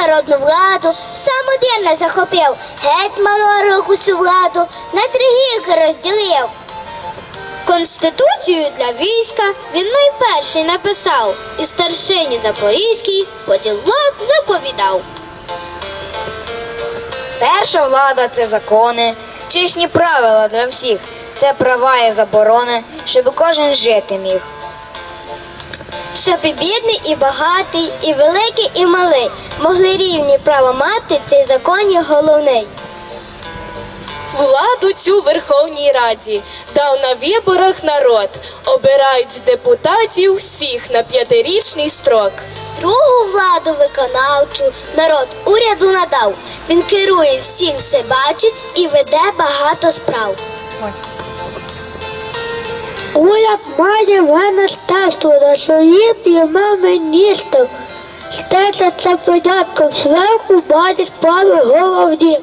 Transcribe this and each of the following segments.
народну владу, сам один не захопив, гетьману руку цю владу на три гілки розділив. Конституцію для війська він найперший написав, і старшині Запорізькій поділ влад заповідав. Перша влада це закони, чесні правила для всіх. Це права і заборони, щоб кожен жити міг. Щоб і бідний, і багатий, і великий, і малий могли рівні права мати, цей закон є головний. Владу цю Верховній Раді дав на виборах народ. Обирають депутатів всіх на п'ятирічний строк. Другу владу виконавчу народ уряду надав. Він керує всім, все бачить і веде багато справ. Уряд має міністерство, на своїм пряме міністр. Стежить за порядком зверху бачить справи головні.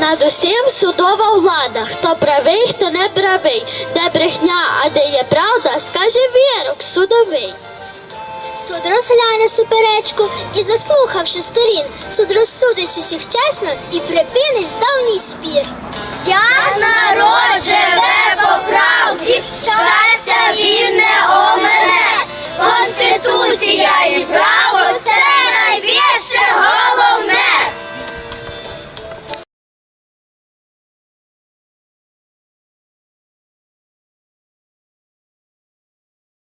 Над усім судова влада. Хто правий, хто не правий. Де брехня, а де є правда, скаже вірок судовий. Суд розгляне суперечку і, заслухавши сторін, суд розсудить усіх чесно і припинить давній спір.